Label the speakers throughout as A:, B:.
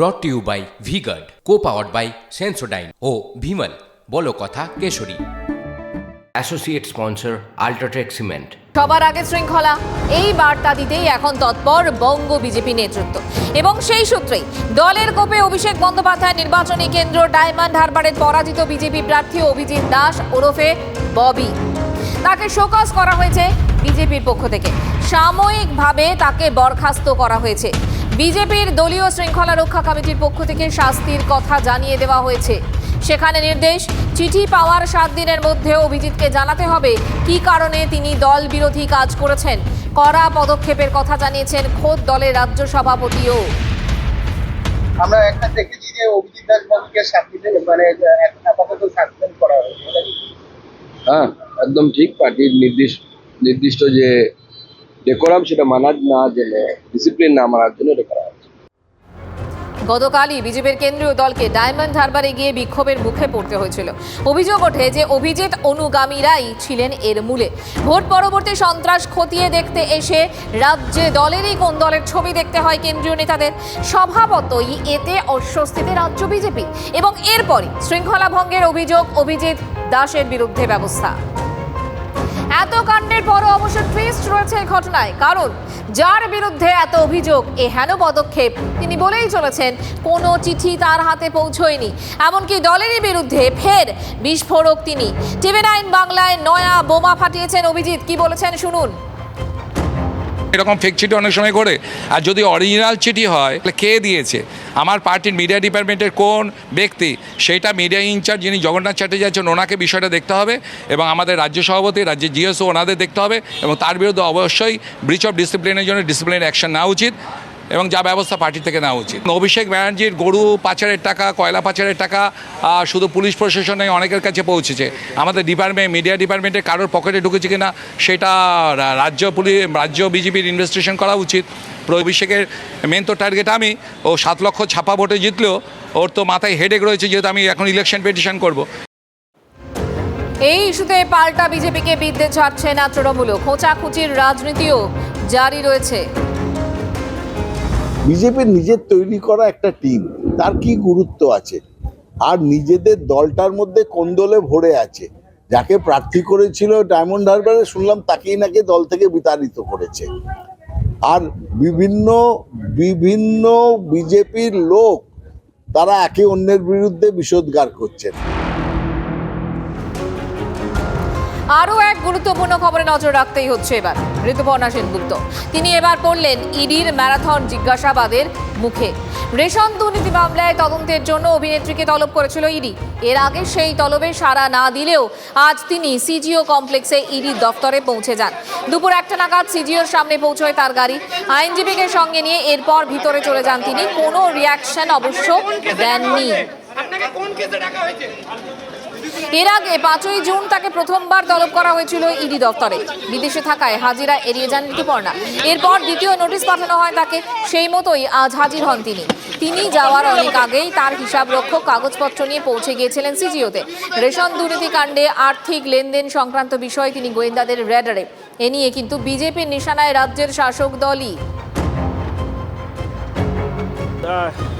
A: Brought to you by VGuard co powered by Sensodyne ও ভিমল বলো কথা Keshari. Associate sponsor UltraTech cement
B: সবার আগে শৃঙ্খলা এই বার্তা দিতেই এখন তৎপর বঙ্গ বিজেপি নেতৃত্ব। এবং সেই সূত্রেই দলের কোপে অভিষেক বন্দ্যোপাধ্যায় নির্বাচনী কেন্দ্র ডায়মন্ড হারবারের পরাজিত বিজেপি প্রার্থী অভিজিৎ দাস ওরফে ববি। তাকে শোকজ করা হয়েছে বিজেপির পক্ষ থেকে। সাময়িকভাবে তাকে বরখাস্ত করা হয়েছে। বিজেপির দলীয় শৃঙ্খলা রক্ষা কমিটির পক্ষ থেকে শাস্তির কথা জানিয়ে দেওয়া হয়েছে। সেখানে নির্দেশ চিঠি পাওয়ার সাত দিনের মধ্যে অভিজিৎকে জানাতে হবে কী কারণে তিনি দল বিরোধী কাজ করেছেন। কড়া পদক্ষেপের কথা জানিয়েছেন খোদ দলের রাজ্য সভাপতিও।
C: আমরা একটা দেখেছি যে অভিজিৎ দাস বাবুকে সাসপেন্ড মানে এখন আপাতত সাসপেন্ড করা হয়েছে।
D: হ্যাঁ একদম ঠিক পার্টির নির্দিষ্ট নির্দিষ্ট যে ডেকোরাম সেটা মানার না জেনে ডিসিপ্লিন না মানার জন্য এটা করা
B: গতকালই বিজেপির কেন্দ্রীয় দলকে ডায়মন্ড হারবারে গিয়ে বিক্ষোভের মুখে পড়তে হয়েছিল। অভিযোগ ওঠে যে অভিজিৎ অনুগামীরাই ছিলেন এর মূলে। ভোট পরবর্তী সন্ত্রাস খতিয়ে দেখতে এসে রাজ্যে দলেরই কোন দলের ছবি দেখতে হয় কেন্দ্রীয় নেতাদের? স্বভাবতই এতে অস্বস্তিতে রাজ্য বিজেপি। এবং এরপরই শৃঙ্খলা ভঙ্গের অভিযোগ অভিজিৎ দাসের বিরুদ্ধে ব্যবস্থা। এত কাণ্ডের পরও অবশ্য টুইস্ট রয়েছে এই ঘটনায়। কারণ যার বিরুদ্ধে এত অভিযোগ, এ হেন পদক্ষেপ। তিনি বলেই চলেছেন, কোনো চিঠি তার হাতে পৌঁছয়নি। এমনকি দলেরই বিরুদ্ধে ফের বিস্ফোরক তিনি। টিভি নাইন বাংলায় নয়া বোমা ফাটিয়েছেন অভিজিৎ। কি বলেছেন শুনুন।
E: এরকম ফেক চিঠি অনেক সময় করে। আর যদি অরিজিনাল চিঠি হয়, তাহলে কে দিয়েছে? আমার পার্টির মিডিয়া ডিপার্টমেন্টের কোন ব্যক্তি? সেটা মিডিয়া ইনচার্জ যিনি জগন্নাথ চ্যাটার্জি আছেন, ওনাকে বিষয়টা দেখতে হবে এবং আমাদের রাজ্য সভাপতি, রাজ্যের জিএসও ওনাদের দেখতে হবে এবং তার বিরুদ্ধে অবশ্যই ব্রিচ অফ ডিসিপ্লিনের জন্য ডিসিপ্লিন অ্যাকশন নেওয়া উচিত। এবং যা ব্যবস্থা পার্টি থেকে নেওয়া উচিত। অভিষেক ব্যানার্জির গরু পাচারের টাকা, কয়লা পাচারের টাকা শুধু পুলিশ প্রশাসনে অনেকের কাছে পৌঁছেছে। আমাদের ডিপার্টমেন্ট, মিডিয়া ডিপার্টমেন্টে কারোর পকেটে ঢুকেছে কিনা, সেটা রাজ্য পুলিশ, রাজ্য বিজেপির ইনভেস্টিগেশন করা উচিত। অভিষেকের মেন তো টার্গেট আমি, ও সাত লক্ষ ছাপা ভোটে জিতলেও, ওর তো মাথায় হেডেক রয়েছে যেহেতু আমি এখন ইলেকশন পিটিশন করব।
B: এই ইস্যুতে পাল্টা বিজেপিকে বিদ্যে ছাড়ছে না তৃণমূলও। খোঁচাখুচির রাজনীতিও জারি রয়েছে।
F: বিজেপির নিজের তৈরি করা একটা টিম তার কি গুরুত্ব আছে? আর নিজেদের দলটার মধ্যে কোন দলে ভরে আছে? যাকে প্রার্থী করেছিল ডায়মন্ড হারবারে, শুনলাম তাকেই নাকি দল থেকে বিতাড়িত করেছে। আর বিভিন্ন বিভিন্ন বিজেপির লোক, তারা একে অন্যের বিরুদ্ধে বিষোদ্গার করছেন।
B: আরও এক গুরুত্বপূর্ণ খবরে নজর রাখতেই হচ্ছে এবার। ঋতুপর্ণা সেনগুপ্ত। তিনি এবার পড়লেন ইডির ম্যারাথন জিজ্ঞাসাবাদের মুখে। রেশন দুর্নীতি মামলায় তদন্তের জন্য অভিনেত্রীকে তলব করেছিল ইডি। এর আগে সেই তলবে সাড়া না দিলেও আজ তিনি সিজিও কমপ্লেক্সে ইডি দফতরে পৌঁছে যান। দুপুর একটা নাগাদ সিজিওর সামনে পৌঁছয় তার গাড়ি। আইনজীবীকে সঙ্গে নিয়ে এরপর ভিতরে চলে যান তিনি। কোনো রিয়াকশন অবশ্য দেননি। এর আগে পাঁচই জুন তাকে প্রথমবার তলব করা হয়েছিল ইডি দপ্তরে বিদেশে থাকায় হাজিরা এড়িয়ে যান ঋতুপর্ণা। এরপর দ্বিতীয় নোটিশ পাঠানো হয় তাকে। সেই মতোই আজ হাজির হন তিনি। তিনি যাওয়ার অনেক আগেই তার হিসাব রক্ষক কাগজপত্র নিয়ে পৌঁছে গিয়েছিলেন সিজিওতে। রেশন দুর্নীতি কাণ্ডে আর্থিক লেনদেন সংক্রান্ত বিষয়ে তিনি গোয়েন্দাদের রেডারে এ নিয়ে কিন্তু বিজেপির নিশানায় রাজ্যের শাসক দলই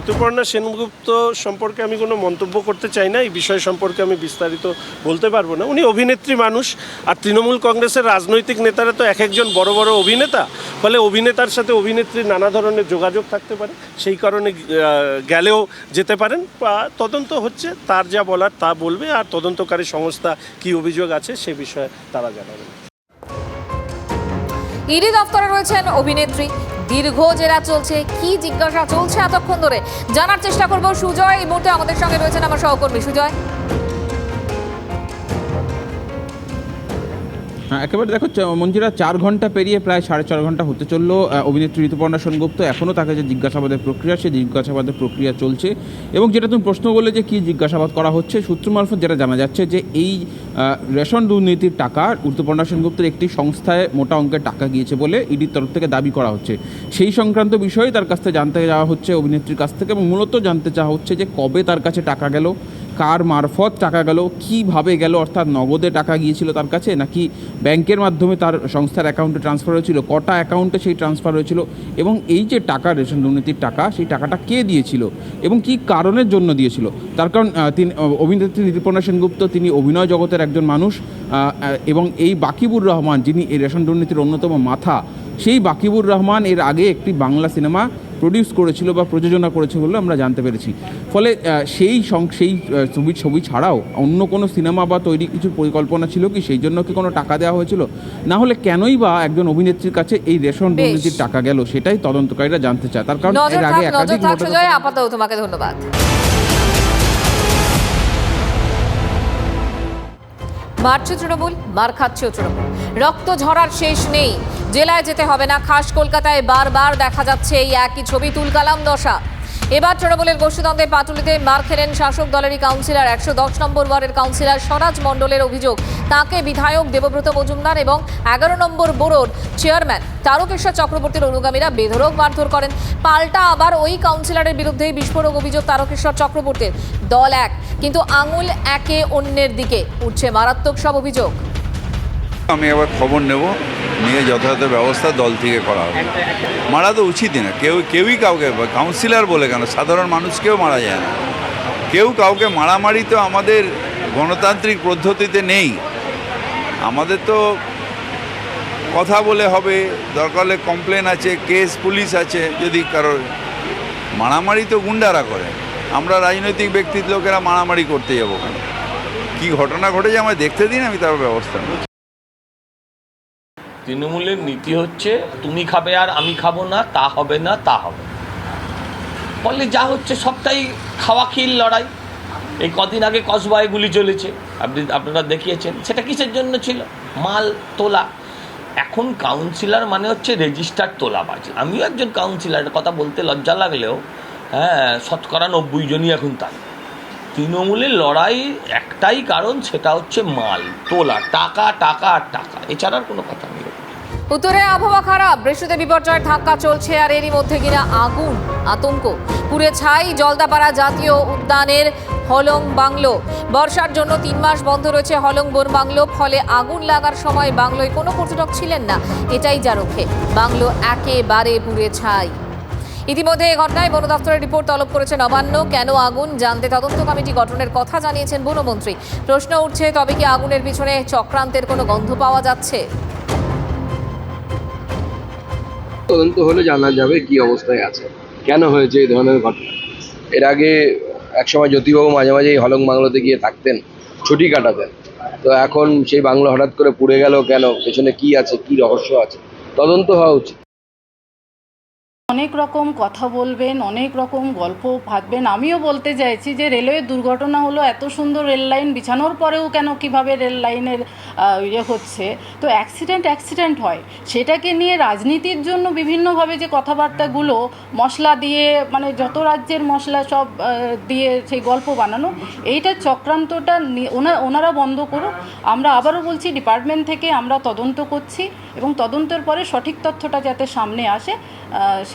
G: ঋতুপর্ণা সেনগুপ্ত সম্পর্কে আমি কোনো মন্তব্য করতে চাই না, এই বিষয় সম্পর্কে আমি বিস্তারিত বলতে পারব না। উনি অভিনেত্রী মানুষ, আর তৃণমূল কংগ্রেসের রাজনৈতিক নেতারা তো এক একজন বড় বড় অভিনেতা। ফলে অভিনেতার সাথে অভিনেত্রীর নানা ধরনের যোগাযোগ থাকতে পারে, সেই কারণে গেলেও যেতে পারেন। তদন্ত হচ্ছে, তার যা বলার তা বলবে, আর তদন্তকারী সংস্থা কি অভিযোগ আছে, সে বিষয়ে তারা জানাবেন
B: ইডি দফতরে রয়েছেন অভিনেত্রী। দীর্ঘ জেরা চলছে। কি জিজ্ঞাসা চলছে এতক্ষণ ধরে? জানার চেষ্টা করব সুজয়। এই মুহূর্তে আমাদের সঙ্গে রয়েছেন আমার সহকর্মী সুজয়।
H: একেবারে দেখো মঞ্জুরা চার ঘণ্টা পেরিয়ে প্রায় সাড়ে চার ঘণ্টা হতে চলল। অভিনেত্রী ঋতুপর্ণা সেনগুপ্ত এখনও তাকে যে জিজ্ঞাসাবাদের প্রক্রিয়া, সেই জিজ্ঞাসাবাদের প্রক্রিয়া চলছে। এবং যেটা তুমি প্রশ্ন করলে যে কী জিজ্ঞাসাবাদ করা হচ্ছে, সূত্র মারফত যেটা জানা যাচ্ছে যে এই রেশন দুর্নীতির টাকা ঋতুপর্ণা সেনগুপ্তের একটি সংস্থায় মোটা অঙ্কের টাকা গিয়েছে বলে ইডির তরফ থেকে দাবি করা হচ্ছে। সেই সংক্রান্ত বিষয়ে তার কাছ থেকে জানতে যাওয়া হচ্ছে অভিনেত্রীর কাছ থেকে এবং মূলত জানতে চাওয়া হচ্ছে যে কবে তার কাছে টাকা গেল কার মারফত টাকা গেল, কীভাবে গেল, অর্থাৎ নগদে টাকা গিয়েছিল তার কাছে, নাকি ব্যাংকের মাধ্যমে তার সংস্থার অ্যাকাউন্টে ট্রান্সফার হয়েছিল, কটা অ্যাকাউন্টে সেই ট্রান্সফার হয়েছিল, এবং এই যে টাকা, রেশন দুর্নীতির টাকা, সেই টাকাটা কে দিয়েছিল, এবং কি কারণের জন্য দিয়েছিল? তার কারণ তিনি অভিনেত্রী ঋতুপর্ণা সেনগুপ্ত, তিনি অভিনয় জগতের একজন মানুষ এবং এই বাকিবুর রহমান, যিনি এই রেশন দুর্নীতির অন্যতম মাথা, সেই বাকিবুর রহমান এর আগে একটি বাংলা সিনেমা প্রডিউস করেছিল বা প্রযোজনা করেছে বলে আমরা জানতে পেরেছি। ফলে সেই সং সেই ছবি ছবি ছাড়াও অন্য কোনো সিনেমা বা তৈরি কিছু পরিকল্পনা ছিল কি? সেই জন্য কি কোনো টাকা দেওয়া হয়েছিল? না হলে কেনই বা একজন অভিনেত্রীর কাছে এই রেশন। দুর্নীতির টাকা গেল? সেটাই তদন্তকারীরা জানতে চায়। তার কারণ এর আগে একাধিক
B: আপাতত তোমাকে ধন্যবাদ। মারছে তৃণমূল মার খাচ্ছেও তৃণমূল। রক্ত ঝরার শেষ নেই। জেলায় যেতে হবে না। খাস কলকাতায় বারবার দেখা যাচ্ছে এই একই ছবি, তুলকালাম দশা। এবার তৃণমূলের গোষ্ঠীদ্বন্দ্বে পাটুলিতে মার খেলেন শাসক দলেরই কাউন্সিলর, একশো দশ নম্বর ওয়ার্ডের কাউন্সিলর স্বরাজ মণ্ডলের অভিযোগ। তাকে বিধায়ক দেবব্রত মজুমদার এবং এগারো নম্বর বোরোর চেয়ারম্যান তারকেশ্বর চক্রবর্তীর অনুগামীরা বেধরক মারধর করেন। পাল্টা আবার ওই কাউন্সিলরের বিরুদ্ধেই বিস্ফোরক অভিযোগ তারকেশ্বর চক্রবর্তীর। দল এক, কিন্তু আঙুল একে অন্যের দিকে। উঠছে মারাত্মক সব অভিযোগ।
I: আমি আবার খবর নেব, নিয়ে যথাযথ ব্যবস্থা দল থেকে করা হবে। মারা তো উচিতই না। কেউ, কেউই কাউকে কাউন্সিলর বলে কেন? সাধারণ মানুষকেও মারা যায় না। কেউ কাউকে মারামারি তো আমাদের গণতান্ত্রিক পদ্ধতিতে নেই। আমাদের তো কথা বলে হবে, দরকার হলে কমপ্লেন আছে কেস পুলিশ আছে, যদি কারোর মারামারি তো গুন্ডারা করে। আমরা রাজনৈতিক ব্যক্তির লোকেরা মারামারি করতে যাব। কেন কী ঘটনা ঘটেছে আমায় দেখতে দিন, আমি তার ব্যবস্থা
J: তৃণমূলের নীতি হচ্ছে, তুমি খাবে আর আমি খাব না, তা হবে না, তা হবে। ফলে যা হচ্ছে, সবটাই খাওয়া খিল লড়াই। এই কদিন আগে কসবায় গুলি চলেছে, আপনি, আপনারা দেখিয়েছেন, সেটা কিসের জন্য ছিল? মাল তোলা। এখন কাউন্সিলর মানে হচ্ছে রেজিস্টার তোলাবাজ। আমিও একজন কাউন্সিলর কথা বলতে লজ্জা লাগলেও হ্যাঁ শতকরা নব্বই জনই এখন তাই। তৃণমূলের লড়াই একটাই কারণ, সেটা হচ্ছে মাল তোলা, টাকা টাকা আর টাকা। এছাড়া আর কোনো কথা
B: উত্তরে আবহাওয়া খারাপ বৃষ্টিতে বিপর্যয়ের ধাক্কা চলছে আর এরই মধ্যে কিনা আগুন, আতঙ্ক। পুড়ে ছাই, জলদাপাড়া জাতীয় উদ্যানের হলং বাংলো। বর্ষার জন্য তিন মাস বন্ধ রয়েছে হলং বন বাংলো, ফলে আগুন লাগার সময় বাংলোয় কোনো পর্যটক ছিলেন না। এটাই যা রক্ষে। বাংলো একেবারে পুড়ে ছাই। ইতিমধ্যে এই ঘটনায় বন দপ্তরের রিপোর্ট তলব করেছে নবান্ন। কেন আগুন? জানতে তদন্ত কমিটি গঠনের কথা জানিয়েছেন বনমন্ত্রী। প্রশ্ন উঠছে, তবে কি আগুনের পিছনে চক্রান্তের কোনো গন্ধ পাওয়া যাচ্ছে?
D: তদন্ত হলে জানা যাবে কি অবস্থায় আছে। কেন হয়েছে এই ধরনের ঘটনা? এর আগে একসময় জ্যোতিবাবু মাঝে মাঝে এই হলং বাংলোতে গিয়ে থাকতেন, ছুটি কাটাতেন। তো এখন সেই বাংলো হঠাৎ করে পুড়ে গেল কেন? পেছনে কি আছে? কি রহস্য আছে? তদন্ত হওয়া উচিত।
K: অনেক রকম কথা বলবেন অনেক রকম গল্প ভাববেন। আমিও বলতে চাইছি যে রেলওয়ে দুর্ঘটনা হলো এত সুন্দর রেল লাইন বিছানোর পরেও কেন কীভাবে রেল লাইনের ইয়ে হচ্ছে? তো অ্যাক্সিডেন্ট অ্যাক্সিডেন্ট হয়। সেটাকে নিয়ে রাজনীতির জন্য বিভিন্নভাবে যে কথাবার্তাগুলো মশলা দিয়ে মানে যত রাজ্যের মশলা সব দিয়ে সেই গল্প বানানো এইটা চক্রান্তটা ওনারা বন্ধ করুক। আমরা আবারও বলছি ডিপার্টমেন্ট থেকে আমরা তদন্ত করছি এবং তদন্তের পরে সঠিক তথ্যটা যাতে সামনে আসে আহ,